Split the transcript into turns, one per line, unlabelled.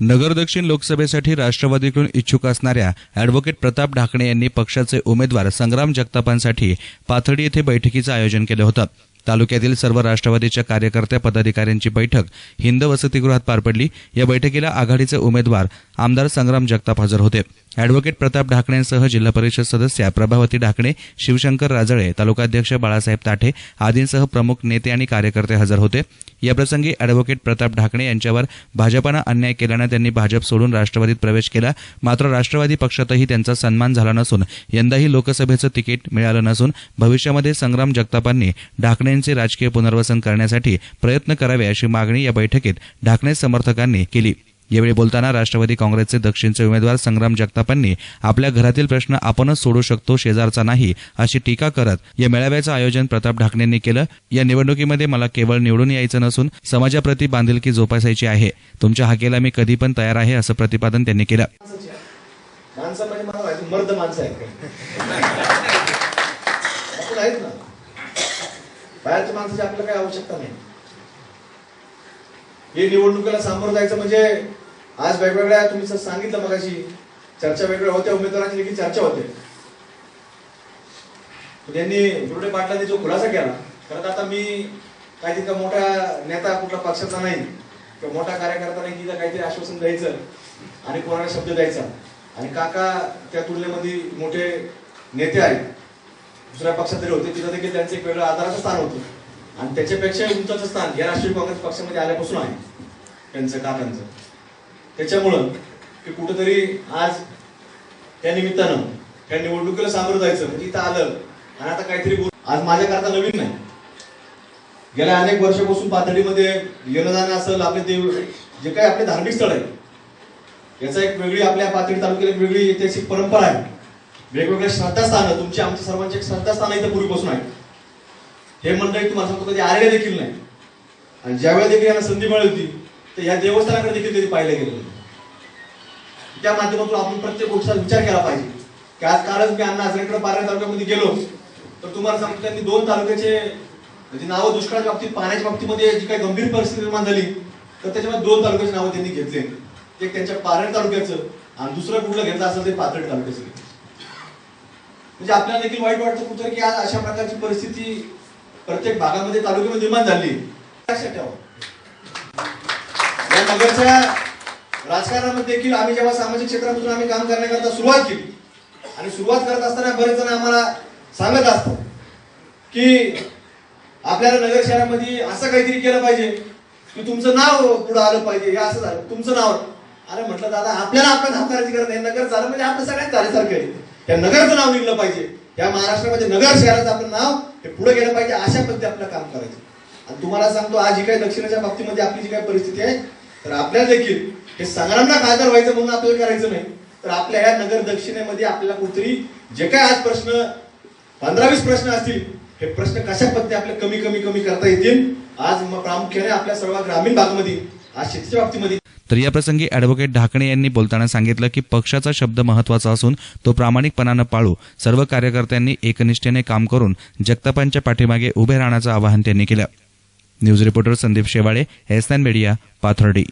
नगर दक्षिण लोकसभेसाठी राष्ट्रवादीकडून इच्छुक असणाऱ्या अॅडव्होकेट प्रताप ढाकणे यांनी पक्षाचे उमेदवार संग्राम जगतापांसाठी पाथर्डी येथे बैठकीचं आयोजन केलं होतं. तालुक्यातील सर्व राष्ट्रवादीच्या कार्यकर्त्या पदाधिकाऱ्यांची बैठक हिंद वसतिगृहात पार पडली. या बैठकीला आघाडीचे उमेदवार आमदार संग्राम जगताप हजर होते. अॅडव्होकेट प्रताप ढाकणेंसह जिल्हा परिषद सदस्या प्रभावती ढाकणे शिवशंकर राजळे तालुकाध्यक्ष बाळासाहेब ताठे आदींसह प्रमुख नेते आणि कार्यकर्ते हजर होते. याप्रसंगी अॅडव्होकेट प्रताप ढाकणे यांच्यावर भाजपानं अन्याय केल्यानं त्यांनी भाजप सोडून राष्ट्रवादीत प्रवेश केला. मात्र राष्ट्रवादी पक्षातही त्यांचा सन्मान झाला नसून यंदाही लोकसभेचं तिकीट मिळालं नसून भविष्यामध्ये संग्राम जगतापांनी ढाकणेंचे राजकीय पुनर्वसन करण्यासाठी प्रयत्न करावे अशी मागणी या बैठकीत ढाकणे समर्थकांनी केली. यावेळी बोलताना राष्ट्रवादी काँग्रेसचे दक्षिणचे उमेदवार संग्राम जगतापांनी आपल्या घरातील प्रश्न आपणच सोडू शकतो शेजारचा नाही अशी टीका करत या मेळाव्याचं आयोजन प्रताप ढाकणेंनी केलं. या निवडणुकीमध्ये मला केवळ निवडून यायचं नसून समाजाप्रती बांधिलकी जोपासायची आहे. तुमच्या हाकेला मी कधी पण तयार आहे असं प्रतिपादन त्यांनी केलं.
बाहेरच्या माणसाची आपल्याला काही आवश्यकता नाही. हे निवडणुकीला सामोरं जायचं म्हणजे आज वेगवेगळ्या तुम्ही सांगितलं मगाशी चर्चा वेगवेगळ्या होत्या उमेदवारांची देखील चर्चा होते. त्यांनी गुरुडे पाटलांनी जो खुलासा केला खरं आता मी काय तितका मोठा नेता कुठला पक्षाचा नाही किंवा मोठा कार्यकर्ता नाही तिथं काहीतरी आश्वासन द्यायचं आणि कोणाला शब्द द्यायचा. आणि काका त्या तुलनेमध्ये मोठे नेते आहेत. दुसऱ्या पक्षात तरी होते तिथं देखील त्यांचं एक वेगळं आधाराचं स्थान होतं. आणि त्याच्यापेक्षा उंचाचं स्थान या राष्ट्रीय काँग्रेस पक्षामध्ये आल्यापासून आहे त्यांचं काकांचं. त्याच्यामुळं की कुठंतरी आज त्या निमित्तानं त्या निवडणुकीला सामोरं जायचं म्हणजे इथं आलं आणि आता काहीतरी बोल- आज माझ्याकरता नवीन नाही. गेल्या अनेक वर्षापासून पातळीमध्ये येणं जाणं असेल आपले देव जे काही आपले धार्मिक स्थळ आहे याचा एक वेगळी आपल्या पातळी तालुक्याला एक वेगळी ऐतिहासिक परंपरा आहे. वेगवेगळ्या श्रद्धास्थानं तुमची आमच्या सर्वांची एक श्रद्धास्थानं इथं पूर्वीपासून आहे हे मंडळी तुम्हाला सांगतो कधी आलेले देखील नाही. आणि ज्यावेळेला देखील यांना संधी मिळाली होती तर या देवस्थानाकडे देखील कधी पाहिलं गेलं नाही. त्या माध्यमातून आपण प्रत्येक गोष्टीचा विचार केला पाहिजे. की आज कालच मी अण्णा आजरेकडे पारणे तालुक्यामध्ये गेलो तर तुम्हाला सांगतो त्यांनी दोन तालुक्याचे म्हणजे नावं दुष्काळाच्या बाबतीत पाण्याच्या बाबतीमध्ये जी काही गंभीर परिस्थिती निर्माण झाली तर त्याच्यामध्ये दोन तालुक्याची नावं त्यांनी घेतले. एक त्यांच्या पारड तालुक्याचं आणि दुसरं कुठलं घेतलं असेल ते पाथर्डी तालुक्याचं. म्हणजे आपल्याला देखील वाईट वाटतं कुठं की आज अशा प्रकारची परिस्थिती प्रत्येक भागामध्ये तालुक्यामध्ये निर्माण झाली. लक्षात ठेवा. या नगरच्या राजकारणामध्ये देखील आम्ही जेव्हा सामाजिक क्षेत्रामधून आम्ही काम करण्याकरता सुरुवात केली आणि सुरुवात करत असताना बरेच जण आम्हाला सांगत असतात की आपल्याला नगर शहरामध्ये असं काहीतरी केलं पाहिजे की तुमचं नाव पुढे आलं पाहिजे हे असं झालं तुमचं नाव अरे म्हटलं दादा आपल्याला आपलं हात करायची गरज नाही नगर झालं म्हणजे आपलं सगळ्यात झाल्यासारखं आहे. त्या नगरचं नाव निघलं पाहिजे. या महाराष्ट्रामध्ये नगर शहराचं आपलं नाव हे पुढे गेलं पाहिजे अशा पद्धती आपलं काम करायचं. आणि तुम्हाला सांगतो आज जी काही दक्षिणेच्या बाबतीमध्ये आपली जी काही परिस्थिती आहे तर आपल्याला देखील हे संग्रामला खासदार व्हायचं म्हणून आपल्याला करायचं नाही. तर आपल्या ह्या नगर दक्षिणेमध्ये आपल्याला कुठतरी जे काय आज प्रश्न पंधरा वीस प्रश्न असतील हे प्रश्न कशा पद्धतीने आपल्या कमी कमी कमी करता येतील? आज प्रामुख्याने आपल्या सर्व ग्रामीण भागामध्ये आज शेतीच्या बाबतीमध्ये.
तर या प्रसंगी अॅडव्होकेट ढाकणे यांनी बोलताना सांगितलं की पक्षाचा शब्द महत्त्वाचा असून तो प्रामाणिकपणानं पाळू सर्व कार्यकर्त्यांनी एकनिष्ठेने काम करून जगतापांच्या पाठीमागे उभे राहण्याचं आवाहन त्यांनी केलं. News reporter Sandeep Shewale S N media Pathardi.